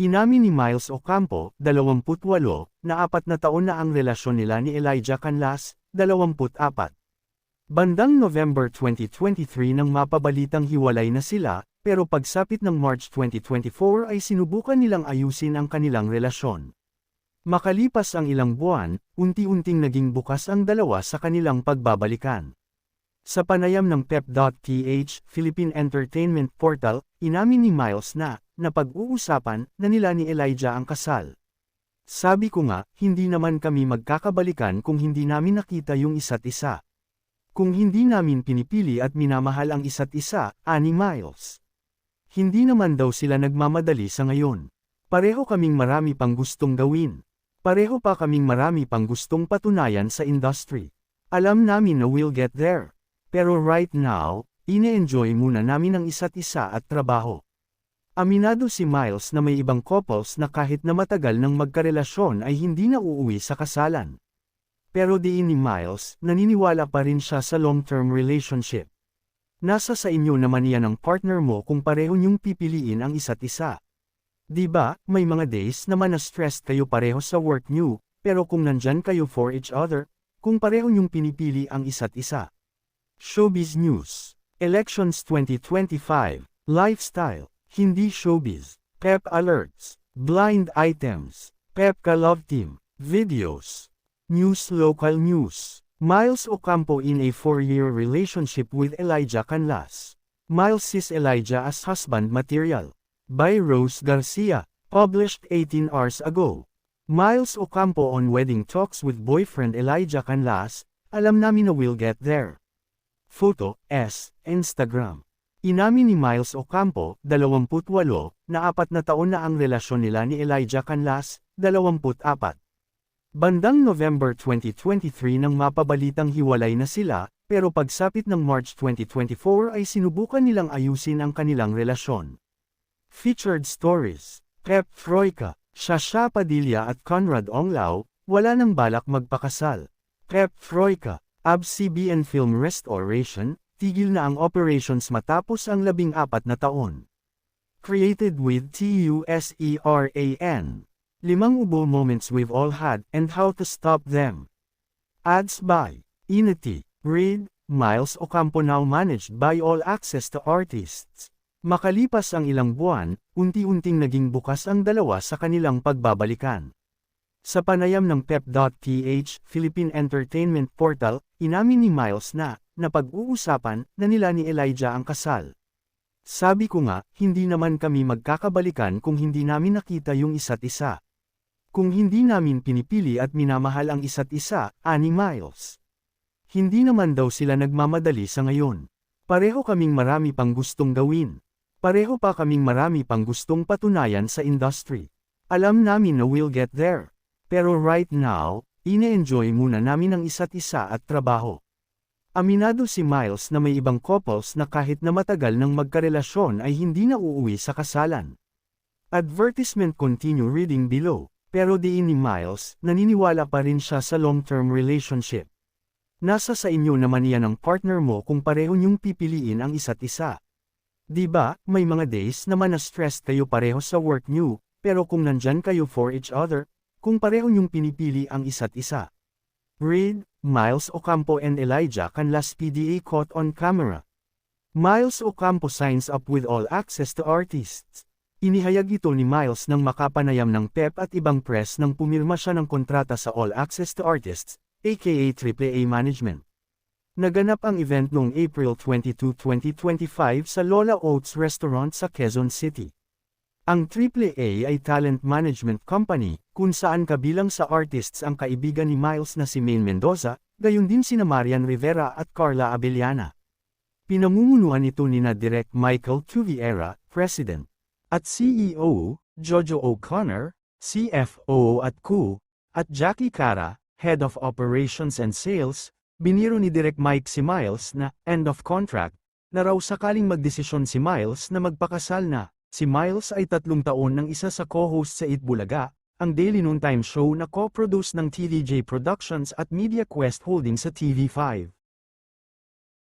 Inamin ni Miles Ocampo, 28, na apat na taon na ang relasyon nila ni Elijah Canlas, 24. Bandang November 2023 nang mapabalitang hiwalay na sila, pero pagsapit ng March 2024 ay sinubukan nilang ayusin ang kanilang relasyon. Makalipas ang ilang buwan, unti-unting naging bukas ang dalawa sa kanilang pagbabalikan. Sa panayam ng pep.ph, Philippine Entertainment Portal, inamin ni Miles na, napag-uusapan na nila ni Elijah ang kasal. Sabi ko nga, hindi naman kami magkakabalikan kung hindi namin nakita yung isa't isa. Kung hindi namin pinipili at minamahal ang isa't isa, ani Miles. Hindi naman daw sila nagmamadali sa ngayon. Pareho kaming marami pang gustong gawin. Pareho pa kaming marami pang gustong patunayan sa industry. Alam namin na we'll get there. Pero right now, ine-enjoy muna namin ang isa't isa at trabaho. Aminado si Miles na may ibang couples na kahit na matagal ng magkarelasyon ay hindi na uuwi sa kasalan. Pero diin ni Miles, naniniwala pa rin siya sa long-term relationship. Nasa sa inyo naman yan ang partner mo kung pareho niyong pipiliin ang isa't isa. 'Di ba, may mga days naman na stressed kayo pareho sa work niyo, pero kung nandyan kayo for each other, kung pareho niyong pinipili ang isa't isa. Showbiz News. Elections 2025. Lifestyle. Hindi showbiz. Pep alerts. Blind items. Pepka Love Team. Videos. News Local News. Miles Ocampo in a four-year relationship with Elijah Canlas. Miles sees Elijah as husband material. By Rose Garcia. Published 18 hours ago. Miles Ocampo on wedding talks with boyfriend Elijah Canlas, alam namin na we'll get there. Photo, S, Instagram. Inamin ni Miles Ocampo, 28, na apat na taon na ang relasyon nila ni Elijah Canlas, 24. Bandang November 2023 nang mapabalitang hiwalay na sila, pero pagsapit ng March 2024 ay sinubukan nilang ayusin ang kanilang relasyon. Featured Stories Pep Troika, Shasha Padilla at Conrad Onglao, wala nang balak magpakasal. Pep Troika, ABS-CBN Film Restoration, tigil na ang operations matapos ang labing apat na taon. Created with TUSERAN. Limang ubo moments we've all had and how to stop them. Ads by Inati, Reed, Miles Ocampo now managed by All Access to Artists. Makalipas ang ilang buwan, unti-unting naging bukas ang dalawa sa kanilang pagbabalikan. Sa panayam ng pep.ph, Philippine Entertainment Portal, inamin ni Miles na, napag-uusapan na nila ni Elijah ang kasal. Sabi ko nga, hindi naman kami magkakabalikan kung hindi namin nakita yung isa't isa. Kung hindi namin pinipili at minamahal ang isa't isa, ani Miles. Hindi naman daw sila nagmamadali sa ngayon. Pareho kaming marami pang gustong gawin. Pareho pa kaming marami pang gustong patunayan sa industry. Alam namin na we'll get there. Pero right now, ine-enjoy muna namin ang isa't isa at trabaho. Aminado si Miles na may ibang couples na kahit na matagal ng magkarelasyon ay hindi na uuwi sa kasalan. Advertisement continue reading below, pero diin ni Miles, naniniwala pa rin siya sa long-term relationship. Nasa sa inyo naman yan ang partner mo kung pareho niyong pipiliin ang isa't isa. 'Di ba, may mga days naman na stressed kayo pareho sa work niyo, pero kung nandyan kayo for each other, kung pareho niyong pinipili ang isa't isa. Read, Miles Ocampo and Elijah Canlas PDA caught on camera. Miles Ocampo signs up with All Access to Artists. Inihayag ito ni Miles nang makapanayam ng PEP at ibang press nang pumirma siya ng kontrata sa All Access to Artists, aka AAA Management. Naganap ang event noong April 22, 2025 sa Lola Oats Restaurant sa Quezon City. Ang AAA ay talent management company, kung saan kabilang sa artists ang kaibigan ni Miles na si Maine Mendoza, gayon din sina Marian Rivera at Carla Abellana. Pinamumunuan ito ni na Direk Michael Cuviera, President, at CEO, Jojo O'Connor, CFO at Ku, at Jackie Cara, Head of Operations and Sales, Biniro ni Direk Mike si Miles na, end of contract, na raw sakaling magdesisyon si Miles na magpakasal na. Si Miles ay tatlong taon ng isa sa co-host sa Itbulaga, ang daily noontime show na co-produce ng TVJ Productions at Media Quest Holdings sa TV5.